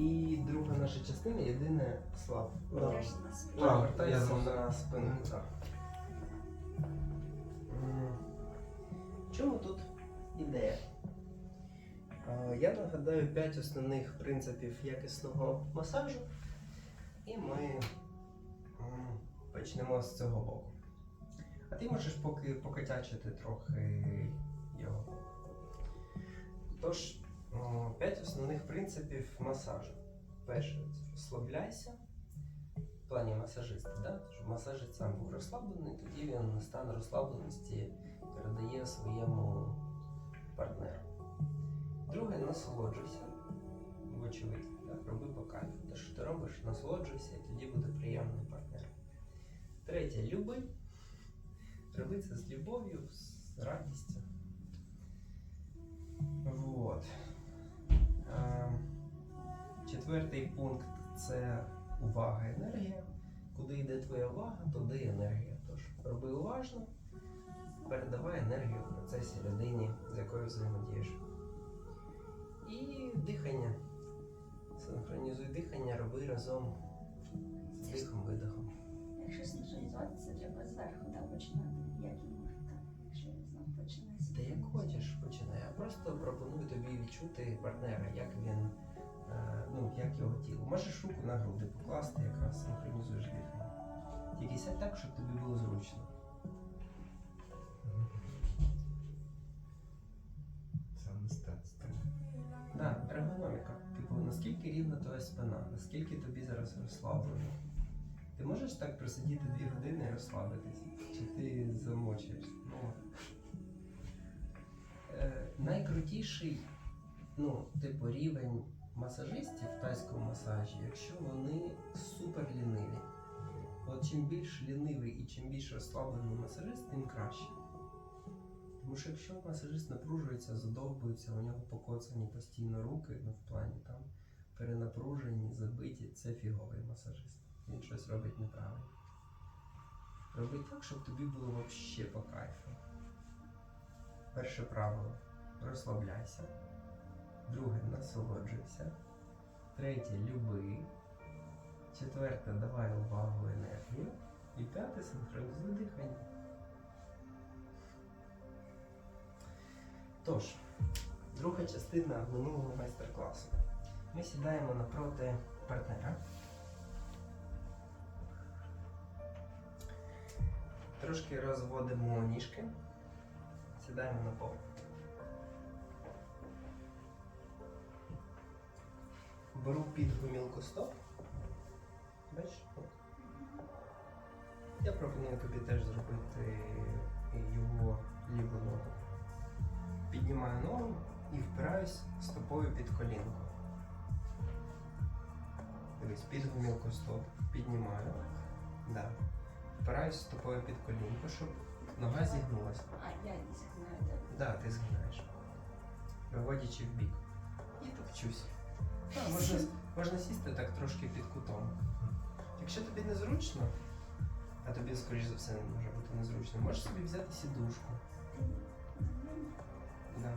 І друга наша частина єдине слав. На спину. Я на спину. Так. М, В чому тут ідея? Е, Я нагадаю 5 основних принципів якісного масажу, і ми м, почнемо з цього боку. А ти можеш поки покотячити трохи його. Тож, 5 основних принципів масажу. Перше, це розслабляйся в плані масажиста, да? щоб масажист сам був розслаблений, тоді він стан розслабленості передає своєму партнеру. Друге, насолоджуйся. Вочевидь, так, роби по кайфу. Те, що ти робиш, насолоджуйся, і тоді буде приємний партнер. Третє, люби. Роби це з любов'ю, з радістю. Вот. Ем, Четвертий пункт це увага, енергія. Куди йде твоя увага, туди енергія. Тож роби уважно, передавай енергію в процесі людині, з якою взаємодієш. І дихання. Синхронізуй дихання, роби разом з дихом, видихом. Якщо синхронізувати, це треба зверху починати. Та як хочеш починай. Я просто пропоную тобі відчути партнера, як він, е, ну, як його тіло. Можеш руку на груди покласти, якраз синхронізуєш дихання. Тільки сядь так, щоб тобі було зручно. Це мистецтво. Да, ергономіка. Типу, наскільки рівна твоя спина, наскільки тобі зараз розслаблено. Ти можеш так просидіти дві години і розслабитись? Чи ти замочуєшся? Ну, найкрутіший, ну, типу, рівень масажистів в тайському масажі, якщо вони супер ліниві. От чим більш лінивий і чим більш розслаблений масажист, тим краще. Тому що якщо масажист напружується, задовбується, у нього покоцані постійно руки, ну в плані там перенапружені, забиті, це фіговий масажист. Він щось робить неправильно. Роби так, щоб тобі було вообще по кайфу. Перше правило розслабляйся. Друге насолоджуйся. Третє люби. Четверте давай увагу енергію. І п'яте синхронізуй дихання. Тож, друга частина минулого майстер-класу. Ми сідаємо напроти партнера. Трошки розводимо ніжки. Сідаємо на пол. Беру під гумілку стоп. Бачиш? Я пропоную тобі теж зробити його ліву ногу. Піднімаю ногу і впираюсь стопою під колінку. Дивись, під гумілку стоп. Піднімаю. Да. Впираюсь стопою під колінку, щоб нога зігнулася. А, я не знаю, де. Да, ти згинаєш. Виводячи в бік. І топчусь. Можна, можна сісти так трошки під кутом. Якщо тобі незручно, а тобі, скоріш за все, може бути незручно, можеш собі взяти сідушку. Да.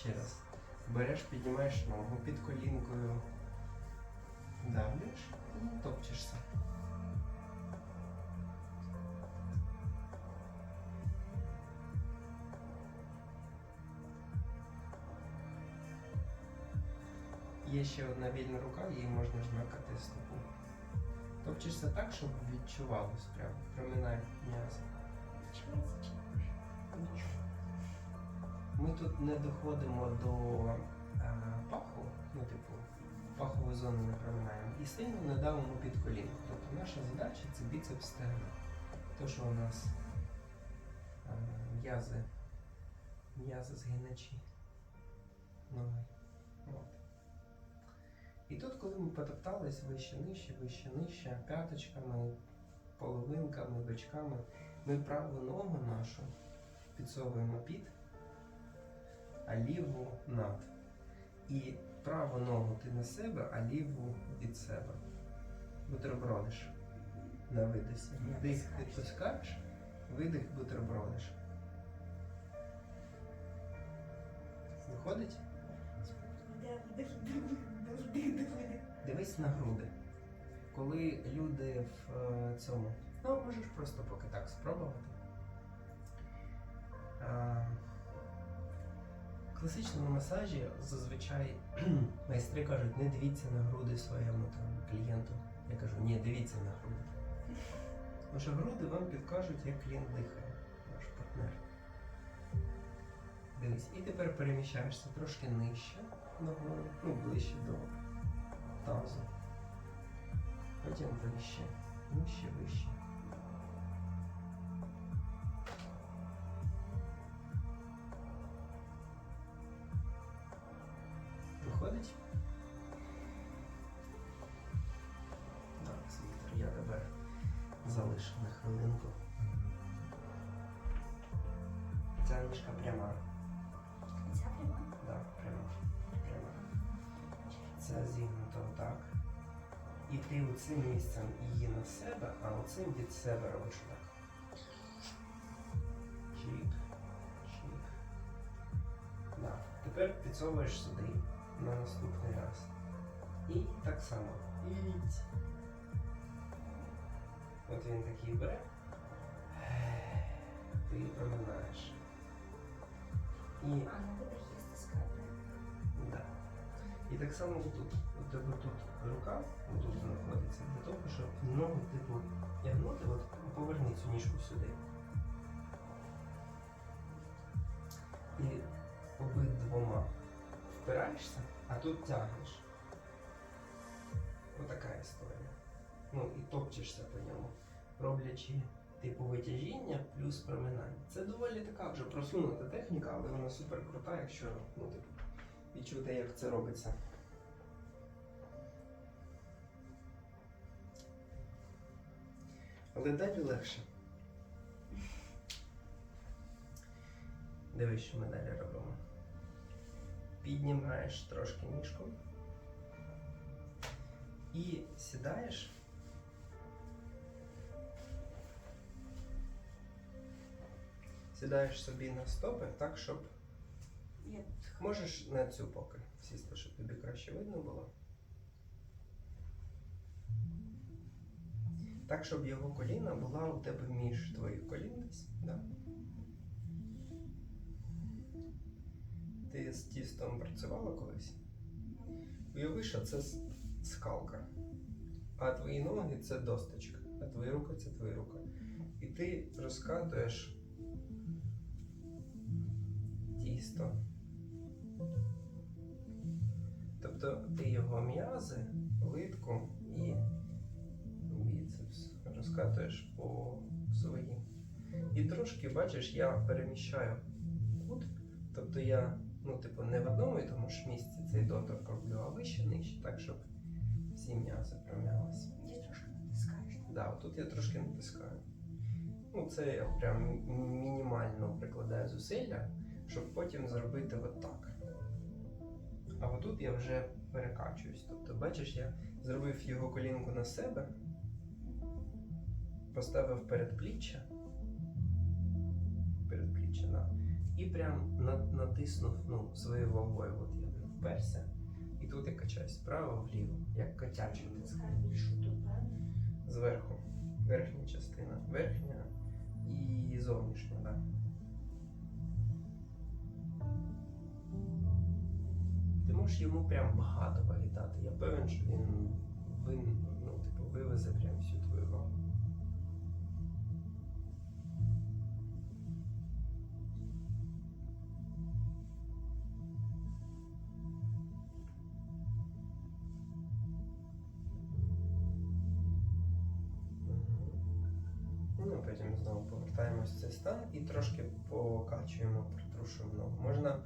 Ще раз. Береш, піднімаєш ногу під колінкою, давлюєш і топчешся. Є ще одна вільна рука, її можна жмакати стопу. Топчешся так, щоб відчувалось прямо. Проминай ні? Ми тут не доходимо до е, паху, ну типу, пахової зони не проминаємо. І сильно не давимо під колінку. Тобто наша задача це біцепс стегна. То, що у нас е, м'язи, м'язи згиначі ноги. І тут, коли ми потоптались вище нижче, вище нижче, п'яточками, половинками, бочками, ми праву ногу нашу підсовуємо під а ліву над. І праву ногу ти на себе, а ліву від себе. Бутербродиш на видосі. Вдих ти пускаєш, видих бутербродиш. Виходить? Вдих, вдих, Дивись на груди. Коли люди в е, цьому. Ну, можеш просто поки так спробувати. А, в класичному масажі зазвичай майстри кажуть, не дивіться на груди своєму там, клієнту. Я кажу, ні, дивіться на груди. Тому що груди вам підкажуть, як клієнт дихає, ваш партнер. Дивись, і тепер переміщаєшся трошки нижче ну ближче до тазу. Потім вище, нижче, вище. Виходить? Так, Віктор, я тебе залишу на хвилинку. Ця ніжка пряма. Ця пряма. Да, прямо. Прямо. Це зігнуто отак. І ти оцим місцем її на себе, а оцим від себе робиш так. Чик, чик. Да. Тепер підсовуєш сюди на наступний раз. І так само. Іть. От він такий бере. Ти проминаєш. І І так само тут, у тебе тут рука тут знаходиться для того, щоб ногу типу тягнути, от поверни цю ніжку сюди. І обидвома впираєшся, а тут тягнеш. Отака історія. Ну і топчешся по ньому, роблячи типу витяжіння плюс проминання. Це доволі така вже просунута техніка, але вона супер крута, якщо ну, типу, відчути, як це робиться. Але далі легше. Дивись, що ми далі робимо. Піднімаєш трошки ніжку і сідаєш. Сідаєш собі на стопи так, щоб Можеш на цю поки сісти, щоб тобі краще видно було. Так, щоб його коліна була у тебе між твоїх колін десь. Да? Ти з тістом працювала колись? Уяви, що це скалка. А твої ноги це досточка, а твої руки це твої руки. І ти розкатуєш тісто. Тобто ти його м'язи, литку і біцепс розкатуєш по своїм. І трошки, бачиш, я переміщаю кут. Тобто я, ну, типу, не в одному і тому ж місці цей доторк роблю, а вище нижче, так, щоб всі м'язи пром'ялися. Є трошки натискаєш. Да, тут я трошки натискаю. Ну, це я прям мінімально прикладаю зусилля, щоб потім зробити отак. А отут я вже перекачуюсь. Тобто, бачиш, я зробив його колінку на себе, поставив передпліччя. Передпліччя, да. І прям натиснув ну, своєю вагою. От я вперся. І тут я качаюсь вправо-вліво, як котячий. Правильно? Зверху. Верхня частина. Верхня і зовнішня, так. Ти можеш йому прям багато погітати. Я певен, що він вин, ну, типу, вивезе прям всю твою вагу. Ну, потім знову повертаємось в цей стан і трошки покачуємо, притрушуємо ногу. Можна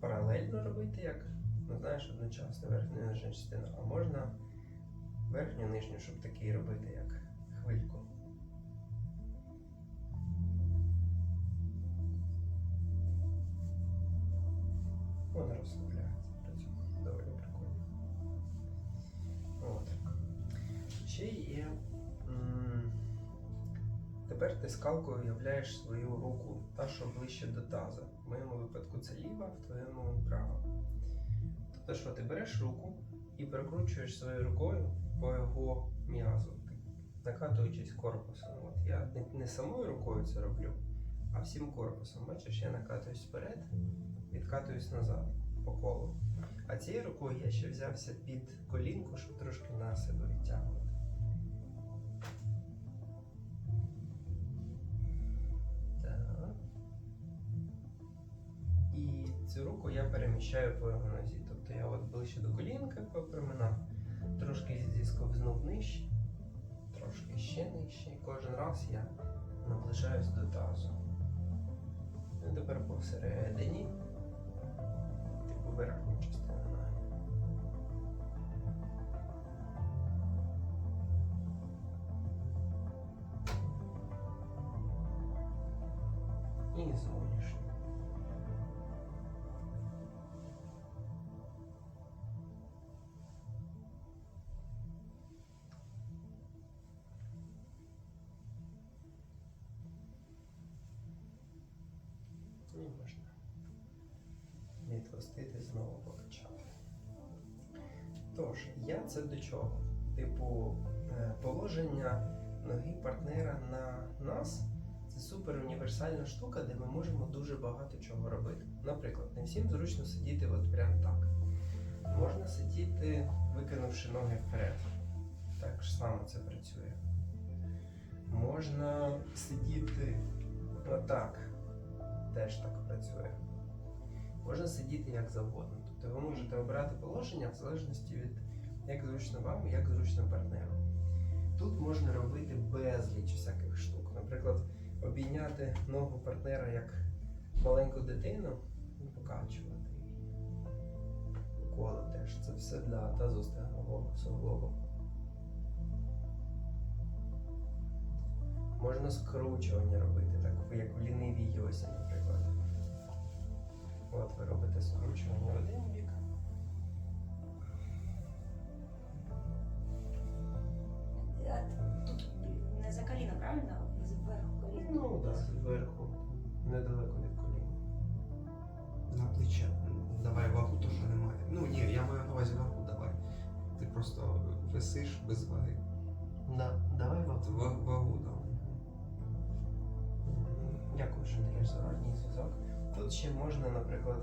паралельно робити, як ну, знаєш, одночасно верхню і нижню частину, а можна верхню нижню, щоб такий робити, як хвильку. Вона розслабляється при цьому. Доволі прикольно. От. Ще є. Тепер ти скалкою уявляєш свою руку, та що ближче до таза. В моєму випадку це ліва, в твоєму права. Тобто, що ти береш руку і прокручуєш своєю рукою по його м'язу, накатуючись корпусом. От я не, самою рукою це роблю, а всім корпусом. Бачиш, я накатуюсь вперед, відкатуюсь назад по колу. А цією рукою я ще взявся під колінку, щоб трошки на себе відтягувати. Так. І цю руку я переміщаю по його нозі. От ближче до колінка поприминав, трошки зісковзнув нижче, трошки ще нижче. І кожен раз я наближаюсь до тазу. І тепер посередині, типу верхню частину ноги. І зовнішню. Відпустити, знову покачати. Тож, я це до чого? Типу, е, положення ноги партнера на нас це супер універсальна штука, де ми можемо дуже багато чого робити. Наприклад, не всім зручно сидіти от прям так. Можна сидіти, викинувши ноги вперед. Так ж само це працює. Можна сидіти отак. Теж так працює. Можна сидіти як завгодно. Тобто ви можете обирати положення в залежності від як зручно вам як зручно партнеру. Тут можна робити безліч всяких штук. Наприклад, обійняти ногу партнера як маленьку дитину і покачувати її. Коло теж. Це все для тазостегнового суглобу. Можна скручування робити, так як в лінивій йосі, наприклад. От ви робите скручування в один бік. Тут не за коліно, правильно? Зверху коліно. Ну так, зверху, недалеко від коліна. На плече. Давай вагу, що немає. Ну ні, я маю на увазі вагу, давай. Ти просто висиш без ваги. Да, давай вагу. Вагу, да. Дякую, що даєш зворотній зв'язок. Тут ще можна, наприклад,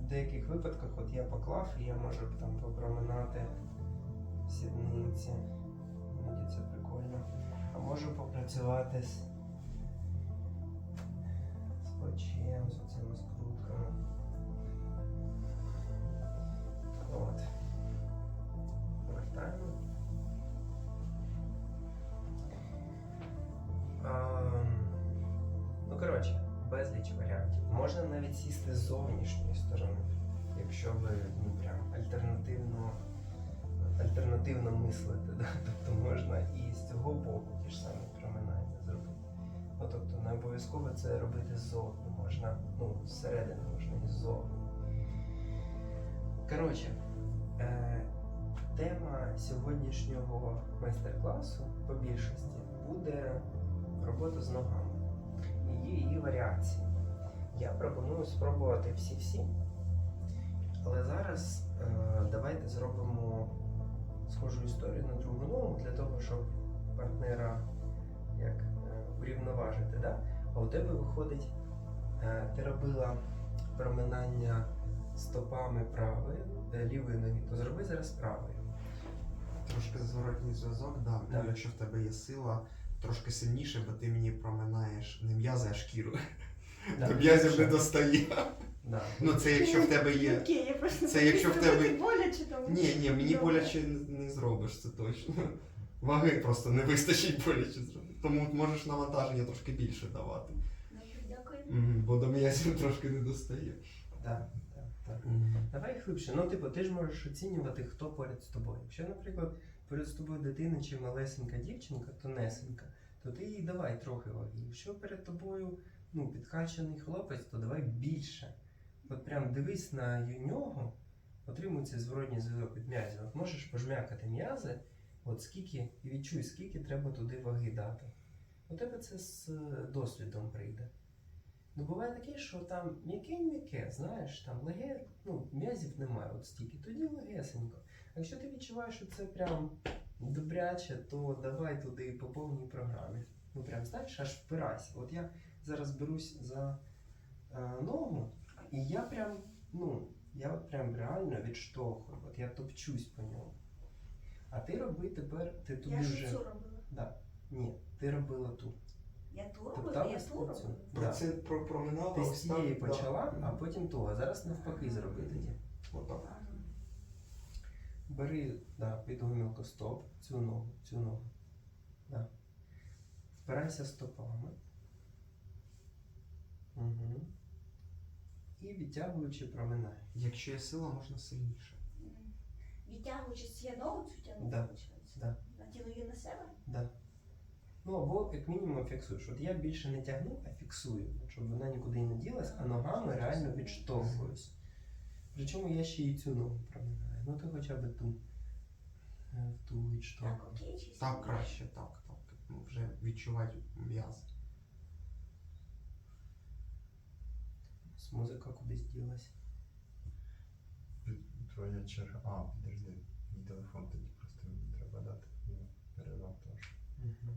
в деяких випадках, от я поклав і я можу там попроминати сідниці. Мені це прикольно. А можу попрацювати з, з плечем, з оцими Можна навіть сісти з зовнішньої сторони, якщо ви ну, прям альтернативно, альтернативно мислите. Да? Тобто можна і з цього боку ті ж самі проминання зробити. Ну, тобто не обов'язково це робити ззовні, можна, ну, зсередини можна і ззовні. Коротше, е, тема сьогоднішнього майстер-класу по більшості буде робота з ногами. Я пропоную спробувати всі-всі. Але зараз е, давайте зробимо схожу історію на другу ногу для того, щоб партнера як е. Да? А у тебе виходить, е, ти робила проминання стопами правої, е, лівої ноги, то зроби зараз правою. Трошки зворотній зв'язок, да. Ну, якщо в тебе є сила, трошки сильніше, бо ти мені проминаєш не м'язи, а шкіру. Да, До м'язів не достає. Да. Ну це якщо в тебе є. Окей, я просто Це якщо в тебе- боляче там. Ні, ні, мені Добре. боляче не, зробиш, це точно. Ваги просто не вистачить боляче зробити. Тому можеш навантаження трошки більше давати. Добре, Дякую. Мгм, Бо до м'язів трошки не достає. Да, да, да. Давай глибше. Ну, типу, ти ж можеш оцінювати, хто поряд з тобою. Якщо, наприклад, поряд з тобою дитина чи малесенька дівчинка, тонесенька, то ти їй давай трохи ваги. Якщо перед тобою ну, підкачаний хлопець, то давай більше. От прям дивись на нього, отримується зворотній зв'язок від м'язів. От можеш пожмякати м'язи, от скільки, і відчуй, скільки треба туди ваги дати. У тебе це з е, досвідом прийде. Ну буває таке, що там м'яке-м'яке, знаєш, там леге, ну, м'язів немає от стільки, тоді легесенько. Якщо ти відчуваєш, що це прям добряче, то давай туди по повній програмі. Ну прям знаєш, аж впирайся. От я зараз берусь за е, ногу, і я прям, ну, я от прям реально відштовхую, от я топчусь по ньому. А ти роби тепер, ти туди Я ж вже. цю робила. Да. Ні, ти робила ту. Я ту робила, Топтала я ту цю. робила. Про Да. це про проминала Ти з ось так, цієї да. почала, а потім того. Зараз навпаки зроби тоді. Отак. Ага. Бери да, під гомілку стоп, цю ногу, цю ногу. Да. Впирайся стопами. Угу. І відтягуючи проминай. Якщо є сила, можна сильніше. Мгм. Відтягуючись, я ногу цю тягну, Да. виходить? Да. Натягну її на себе? Да. Ну або як мінімум фіксуєш. От я більше не тягну, а фіксую, щоб вона нікуди не ділась, а ногами реально відштовхуюсь. Причому я ще і цю ногу проминаю. Ну то хоча б ту. е, Ту Так, окей, чи Так краще, так, так. Ну, вже відчувати м'яз. З музика кудись ділась. Твоя черга. А, підожди. Мій телефон тоді просто мені треба дати. Ну, перезавантаж. Угу.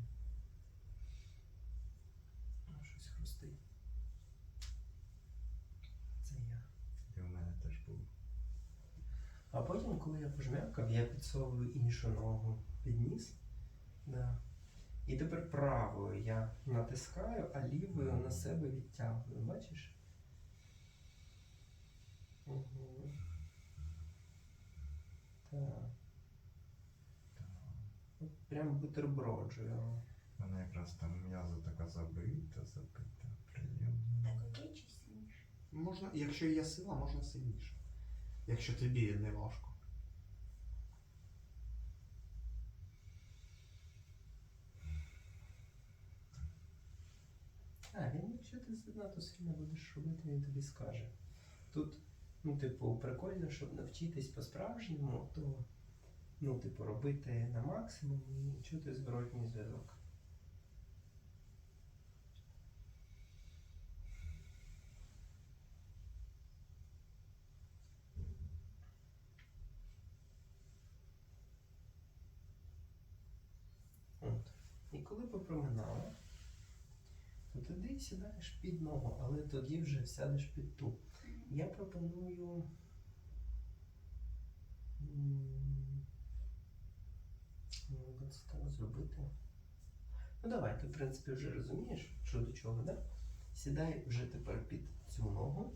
Щось хрустить. Це я. І в мене теж був. А потім, коли я пожмякав, я підсовую іншу ногу під ніс. Да. І тепер правою я натискаю, а лівою на себе відтягую. Бачиш? Угу. Так. Прям бутерброджую. У мене якраз там м'язо така забита, забита. Приємно. Так, окей, чи сильніше? Можна, якщо є сила, можна сильніше. Якщо тобі не важко. А, він, якщо ти занадто сильно будеш робити, він тобі скаже. Тут, ну, типу, прикольно, щоб навчитись по-справжньому, то, ну, типу, робити на максимум і чути зворотній зв'язок. От. І коли попроминала, то тоді сідаєш під ногу, але тоді вже сядеш під ту. Я пропоную зробити. Ну, давай, ти, в принципі, вже розумієш, що до чого, да? Сідай вже тепер під цю ногу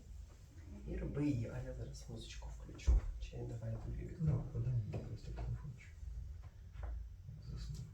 і роби її, а я зараз музичку включу. Чи давай тобі відкрою. Подай мені просто телефончик. Заснув.